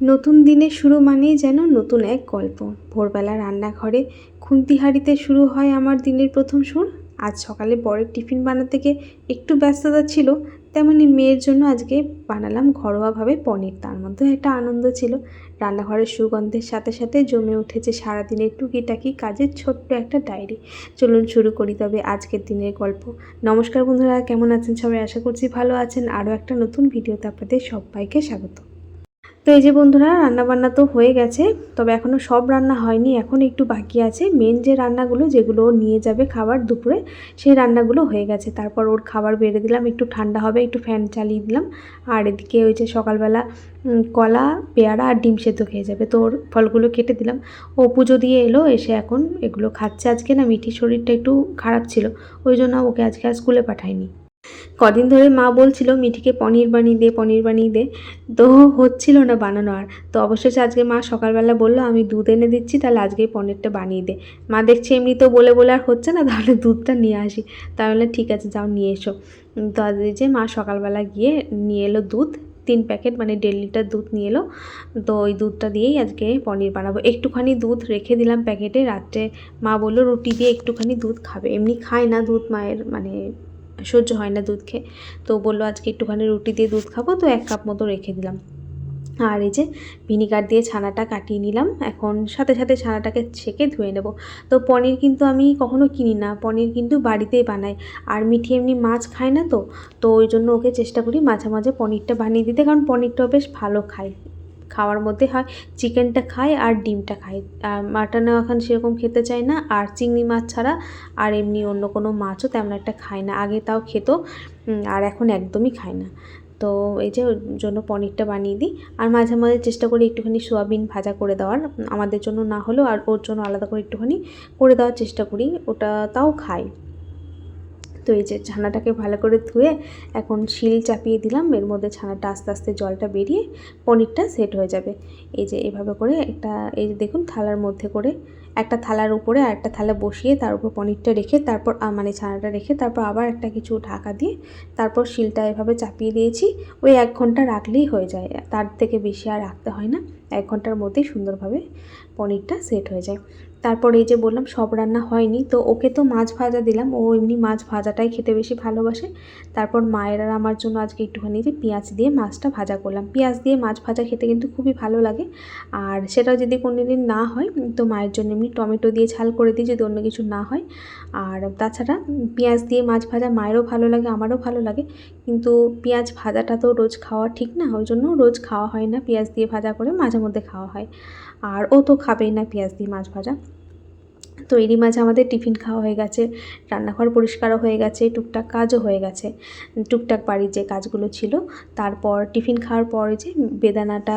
নতুন দিনের শুরু মানেই যেন নতুন এক গল্প। ভোরবেলা রান্নাঘরে খুন্তি হাঁড়িতে শুরু হয় আমার দিনের প্রথম সুর। আজ সকালে বরের টিফিন বানাতে গিয়ে একটু ব্যস্ততা ছিল, তেমনি মেয়ের জন্য আজকে বানালাম ঘরোয়াভাবে পনির। তার মধ্যেও একটা আনন্দ ছিল। রান্নাঘরের সুগন্ধের সাথে সাথে জমে উঠেছে সারাদিনের টুকিটাকি কাজের ছোট্ট একটা ডায়েরি। চলুন শুরু করি তবে আজকের দিনের গল্প। নমস্কার বন্ধুরা, কেমন আছেন সবাই? আশা করছি ভালো আছেন। আরও একটা নতুন ভিডিওতে আপনাদের সবাইকে স্বাগত। তো এই যে বন্ধুরা, রান্নাবান্না তো হয়ে গেছে, তবে এখনও সব রান্না হয়নি, এখন একটু বাকি আছে। মেন যে রান্নাগুলো, যেগুলো নিয়ে যাবে খাবার দুপুরে, সেই রান্নাগুলো হয়ে গেছে। তারপর ওর খাবার বেড়ে দিলাম, একটু ঠান্ডা হবে, একটু ফ্যান চালিয়ে দিলাম। আর এদিকে ওই যে সকালবেলা কলা, পেয়ারা আর ডিম সেদ্ধ খেয়ে যাবে। তো ওর ফলগুলো কেটে দিলাম। ও পুজো দিয়ে এলো, এসে এখন এগুলো খাচ্ছে। আজকে না মিঠির শরীরটা একটু খারাপ ছিল, ওই জন্য ওকে আজকে আর স্কুলে পাঠাইনি। কদিন ধরে মা বলছিল, মিঠিকে পনির বানিয়ে দে, পনির বানিয়ে দে। তো হচ্ছিল না বানানো আর। তো অবশেষে আজকে মা সকালবেলা বলল, আমি দুধ এনে দিচ্ছি, তাহলে আজকে পনিরটা বানিয়ে দে। মা দেখছি এমনি তো বলে বলে আর হচ্ছে না, তাহলে দুধটা নিয়ে আসি। তাহলে ঠিক আছে, যাও নিয়ে এসো। তো আজ যে মা সকালবেলা গিয়ে নিয়ে এলো দুধ, তিন প্যাকেট মানে দেড় লিটার দুধ নিয়ে এলো। তো ওই দুধটা দিয়েই আজকে পনির বানাবো। একটুখানি দুধ রেখে দিলাম প্যাকেটে, রাত্রে মা বলল, রুটি দিয়ে একটুখানি দুধ খাবে। এমনি খায় না দুধ মায়ের মানে সহ্য হয় না দুধ খেয়ে। তো বলল, আজকে একটুখানি রুটি দিয়ে দুধ খাব, তো এক কাপ মতো রেখে দিলাম। আর এই যে ভিনিগার দিয়ে ছানাটা কাটিয়ে নিলাম, এখন সাথে সাথে ছানাটাকে ছেঁকে ধুয়ে নেব। তো পনির কিন্তু আমি কখনো কিনি না, পনির কিন্তু বাড়িতেই বানাই। আর মিঠি এমনি মাছ খায় না তো তো ওই জন্য ওকে চেষ্টা করি মাঝে মাঝে পনিরটা বানিয়ে দিতে, কারণ পনিরটাও বেশ ভালো খায়। খাওয়ার মধ্যে হয়। চিকেনটা খায় আর ডিমটা খায়। আর মাটনও এখন সেরকম খেতে চায় না। আর চিংড়ি মাছ ছাড়া আর এমনি অন্য কোনো মাছও তেমন একটা খায় না। আগে তাও খেত আর এখন একদমই খায় না। তো এই যে ওর জন্য পনিরটা বানিয়ে দিই। আর মাঝে মাঝে চেষ্টা করি একটুখানি সোয়াবিন ভাজা করে দেওয়ার। আমাদের জন্য না হলেও আর ওর জন্য আলাদা করে একটুখানি করে দেওয়ার চেষ্টা করি। ওটা তাও খাই তো এই যে ছানাটাকে ভালো করে ধুয়ে এখন শিল চাপিয়ে দিলাম। এর মধ্যে ছানাটা আস্তে আস্তে জলটা বেরিয়ে পনিরটা সেট হয়ে যাবে। এই যে এভাবে করে একটা, এই যে দেখুন থালার মধ্যে করে একটা থালার উপরে আর একটা থালা বসিয়ে তার উপর পনিরটা রেখে তারপর মানে ছানাটা রেখে তারপর আবার একটা কিছু ঢাকা দিয়ে তারপর শিলটা এভাবে চাপিয়ে দিয়েছি। ওই এক ঘণ্টা রাখলেই হয়ে যায়। তার থেকে বেশি আর রাখতে হয় না। এক ঘণ্টার মধ্যেই সুন্দরভাবে পনিরটা সেট হয়ে যায়। তারপর এই যে বললাম, সব রান্না হয়নি। তো ওকে তো মাছ ভাজা দিলাম। ও এমনি মাছ ভাজাটাই খেতে বেশি ভালোবাসে। তারপর মায়ের আর আমার জন্য আজকে একটুখানি যে পেঁয়াজ দিয়ে মাছটা ভাজা করলাম। পেঁয়াজ দিয়ে মাছ ভাজা খেতে কিন্তু খুবই ভালো লাগে। আর সেটা যদি কোনো দিন না হয়, তো মায়ের জন্য এমনি টমেটো দিয়ে ঝাল করে দিই যদি অন্য কিছু না হয়। আর তাছাড়া পেঁয়াজ দিয়ে মাছ ভাজা মায়েরও ভালো লাগে, আমারও ভালো লাগে। কিন্তু পেঁয়াজ ভাজাটা তো রোজ খাওয়া ঠিক না, ওই জন্য রোজ খাওয়া হয় না। পেঁয়াজ দিয়ে ভাজা করে মাঝে মধ্যে খাওয়া হয়। আর ও তো খাবেই না পেঁয়াজ দিয়ে মাছ ভাজা। তো এরই মাঝে আমাদের টিফিন খাওয়া হয়ে গেছে, রান্নাঘর পরিষ্কারও হয়ে গেছে, টুকটাক কাজও হয়ে গেছে। টুকটাক বাড়ির যে কাজগুলো ছিল, তারপর টিফিন খাওয়ার পরে যে বেদানাটা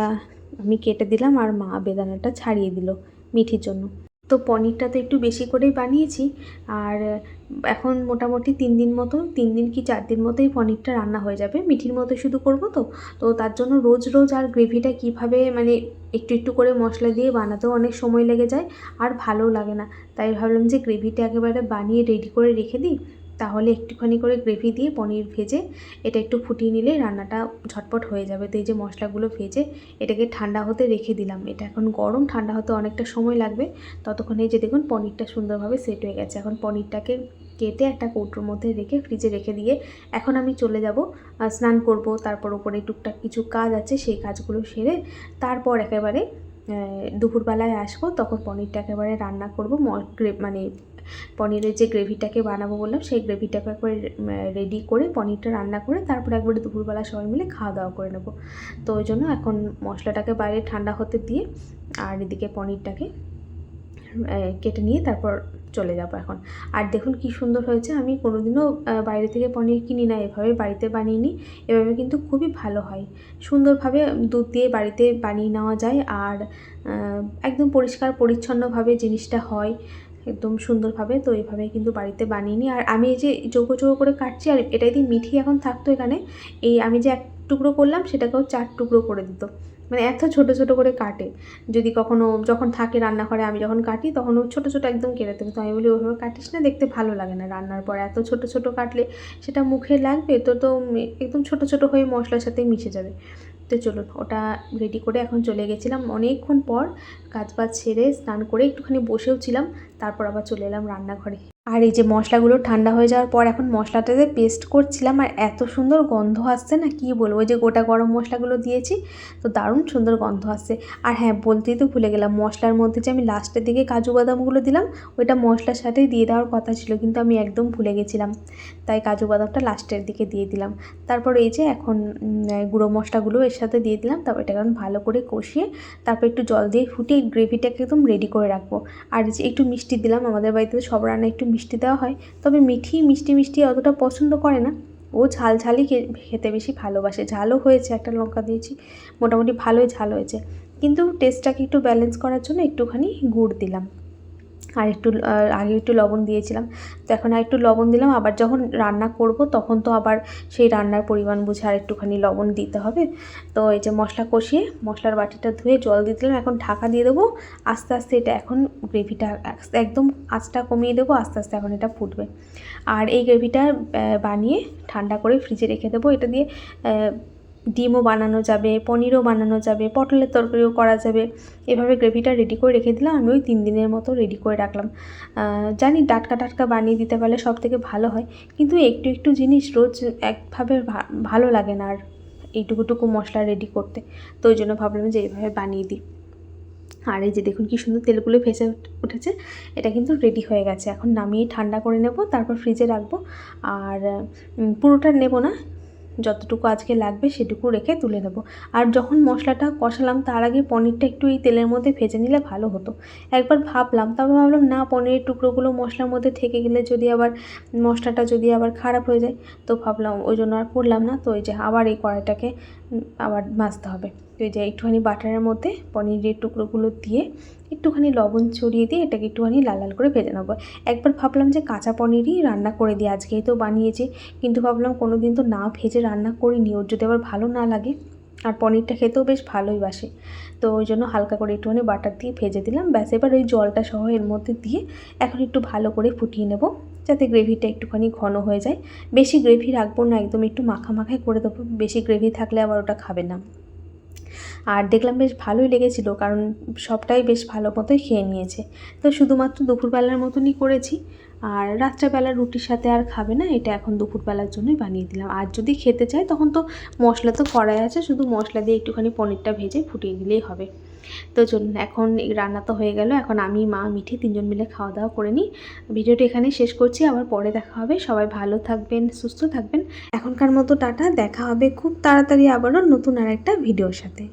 আমি কেটে দিলাম আর মা বেদানাটা ছাড়িয়ে দিল মিঠির জন্য। তো পনিরটা তো একটু বেশি করেই বানিয়েছি। আর এখন মোটামুটি তিন দিন মতো, তিন দিন কি চার দিন মতোই পনিরটা রান্না হয়ে যাবে। মিঠির মতো শুধু করব তো। তো তার জন্য রোজ রোজ আর গ্রেভিটা কীভাবে মানে একটু একটু করে মশলা দিয়ে বানাতেও অনেক সময় লেগে যায় আর ভালোও লাগে না। তাই ভাবলাম যে গ্রেভিটা একেবারে বানিয়ে রেডি করে রেখে দিই। তাহলে একটুখানি করে গ্রেভি দিয়ে পনির ভেজে এটা একটু ফুটিয়ে নিলে রান্নাটা ঝটপট হয়ে যাবে। তো এই যে মশলাগুলো ভেজে এটাকে ঠান্ডা হতে রেখে দিলাম। এটা এখন গরম, ঠান্ডা হতে অনেকটা সময় লাগবে। ততক্ষণে যে দেখুন পনিরটা সুন্দরভাবে সেট হয়ে গেছে। এখন পনিরটাকে কেটে একটা কৌটোর মধ্যে রেখে ফ্রিজে রেখে দিয়ে এখন আমি চলে যাব স্নান করব। তারপর ওপরে টুকটাক কিছু কাজ আছে, সেই কাজগুলো সেরে তারপর একেবারে দুপুরবেলায় আসব। তখন পনিরটা একেবারে রান্না করব। মানে পনিরের যে গ্রেভিটাকে বানাবো বললাম, সেই গ্রেভিটাকে একবার রেডি করে পনিরটা রান্না করে তারপর একবারে দুপুরবেলা সবাই মিলে খাওয়া দাওয়া করে নেব। তো ওই জন্য এখন মশলাটাকে বাইরে ঠান্ডা হতে দিয়ে আর এদিকে পনিরটাকে কেটে নিয়ে তারপর চলে যাব এখন। আর দেখুন কি সুন্দর হয়েছে, আমি কোনোদিনও বাইরে থেকে পনির কিনি না, এভাবে বাড়িতে বানিয়ে নিই, এভাবে কিন্তু খুবই ভালো হয়। সুন্দরভাবে দুধ দিয়ে বাড়িতে বানিয়ে নেওয়া যায় আর একদম পরিষ্কার পরিচ্ছন্নভাবে জিনিসটা হয়। একদম সুন্দরভাবে তো এইভাবে কিন্তু বাড়িতে বানিয়ে আর আমি এই যে চৌকো চৌকো করে কাটছি, আর এটা যদি মিঠি এখন থাকতো এখানে, এই আমি যে এক টুকরো করলাম সেটাকেও চার টুকরো করে দিত। মানে এত ছোট ছোট করে কাটে। যদি কখনো যখন থাকে রান্নাঘরে আমি যখন কাটি, তখন ও ছোটো ছোটো একদম কেটে দেবে। তো আমি বলি, ওইভাবে কাটিস না, দেখতে ভালো লাগে না রান্নার পর। এত ছোট ছোট কাটলে সেটা মুখে লাগবে, তো তো একদম ছোট ছোট হয়ে মশলার সাথে মিশে যাবে। তো চলুন ওটা রেডি করে এখন চলে গেছিলাম। অনেকক্ষণ পর কাজ বাজ সেরে স্নান করে একটুখানি বসেও ছিলাম। তারপর আবার চলে এলাম রান্নাঘরে। আর এই যে মশলাগুলো ঠান্ডা হয়ে যাওয়ার পর এখন মশলাটাতে পেস্ট করছিলাম আর এত সুন্দর গন্ধ আসছে না, কি বলব? ওই যে গোটা গরম মশলাগুলো দিয়েছি, তো দারুণ সুন্দর গন্ধ আসছে। আর হ্যাঁ বলতেই তো ভুলে গেলাম, মশলার মধ্যে যে আমি লাস্টের দিকে কাজু বাদামগুলো দিলাম, ওইটা মশলার সাথেই দিয়ে দেওয়ার কথা ছিল, কিন্তু আমি একদম ভুলে গেছিলাম। তাই কাজু বাদামটা লাস্টের দিকে দিয়ে দিলাম। তারপর এই যে এখন গুঁড়ো মশলাগুলো এর সাথে দিয়ে দিলাম, তারপর এটা এখন ভালো করে কষিয়ে তারপর একটু জল দিয়ে ফুটিয়ে গ্রেভিটাকে একদম রেডি করে রাখব। আর যে একটু মিষ্টি দিলাম, আমাদের বাড়িতে সব রান্না একটু দেওয়া হয়। তবে মিঠি মিষ্টি মিষ্টি অতটা পছন্দ করে না। ও ঝাল ঝালই খেতে বেশি ভালোবাসে। ঝালও হয়েছে, একটা লঙ্কা দিয়েছি। মোটামুটি ভালোই ঝাল হয়েছে। কিন্তু টেস্টটাকে একটু ব্যালেন্স করার জন্য একটুখানি গুড় দিলাম। আর একটু আগে একটু লবণ দিয়েছিলাম। তো এখন আর একটু লবণ দিলাম। আবার যখন রান্না করব, তখন তো আবার সেই রান্নার পরিমাণ বুঝে আর একটুখানি লবণ দিতে হবে। তো এই যে মশলা কষিয়ে মশলার বাটিটা ধুয়ে জল দিয়ে দিলাম। এখন ঢাকা দিয়ে দেবো। আস্তে আস্তে এটা এখন গ্রেভিটা একদম আঁচটা কমিয়ে দেবো। আস্তে আস্তে এখন এটা ফুটবে। আর এই গ্রেভিটা বানিয়ে ঠান্ডা করে ফ্রিজে রেখে দেবো। এটা দিয়ে ডিমও বানানো যাবে, পনিরও বানানো যাবে, পটলের তরকারিও করা যাবে। এভাবে গ্রেভিটা রেডি করে রেখে দিলাম। আমি ওই তিন দিনের মতো রেডি করে রাখলাম। জানি টাটকা টাটকা বানিয়ে দিতে পারলে সব থেকে ভালো হয়, কিন্তু একটু একটু জিনিস রোজ একভাবে ভালো লাগে না আর এইটুকুটুকু মশলা রেডি করতে। তো ওই জন্য ভাবলাম যে এইভাবে বানিয়ে দিই। আর এই যে দেখুন কি সুন্দর তেলগুলো ভেসে উঠেছে, এটা কিন্তু রেডি হয়ে গেছে। এখন নামিয়ে ঠান্ডা করে নেব, তারপর ফ্রিজে রাখব। আর পুরোটা নেব না যতটুকু আজকে লাগবে সেটুকু রেখে তুলে নেব। আর যখন মশলাটা কষালাম, তার আগে পনিরটা একটু এই তেলের মধ্যে ভেজে নিলে ভালো হতো। একবার ভাবলাম, তারপর ভাবলাম, না, পনিরের টুকরোগুলো মশলার মধ্যে থেকে গেলে যদি আবার মশলাটা যদি আবার খারাপ হয়ে যায়, তো ভাবলাম, ওই জন্য আর করলাম না। তো ওই যে আবার এই কড়াইটাকে আবার মাজতে হবে। যে একটুখানি বাটারের মধ্যে পনিরের টুকরোগুলো দিয়ে একটুখানি লবণ ছড়িয়ে দিয়ে এটাকে একটুখানি লাল লাল করে ভেজে নেব। একবার ভাবলাম যে কাঁচা পনিরই রান্না করে দিই, আজকেই তো বানিয়েছি। কিন্তু ভাবলাম কোনো দিন তো না ভেজে রান্না করিনি, ওর যদি আবার ভালো না লাগে। আর পনিরটা খেতেও বেশ ভালোই বাসে। তো ওই জন্য হালকা করে একটুখানি বাটার দিয়ে ভেজে দিলাম। ব্যাস, এবার ওই জলটা সহ এর মধ্যে দিয়ে এখন একটু ভালো করে ফুটিয়ে নেব, যাতে গ্রেভিটা একটুখানি ঘন হয়ে যায়। বেশি গ্রেভি রাখব না, একদম একটু মাখা মাখাই করে দেবো। বেশি গ্রেভি থাকলে আবার ওটা খাবে না। আর দেখলাম বেশ ভালোই লেগেছিল, কারণ সবটাই বেশ ভালো মতোই খেয়ে নিয়েছে। তো শুধুমাত্র দুপুরবেলার মতনই করেছি। আর রাত্রেবেলা রুটির সাথে আর খাবে না, এটা এখন দুপুরবেলার জন্যই বানিয়ে দিলাম। আর যদি খেতে চায়, তখন তো মশলা তো কড়াই আছে, শুধু মশলা দিয়ে একটুখানি পনিরটা ভেজে ফুটিয়ে দিলেই হবে। তো চলুন, এখন রান্না তো হয়ে গেল, এখন আমি, মা, মিঠি তিনজন মিলে খাওয়া দাওয়া করে নিই। ভিডিওটা এখানেই শেষ করছি, আবার পরে দেখা হবে। সবাই ভালো থাকবেন, সুস্থ থাকবেন। এখনকার মতো টাটা, দেখা হবে খুব তাড়াতাড়ি আবারও নতুন আর একটা ভিডিওর সাথে।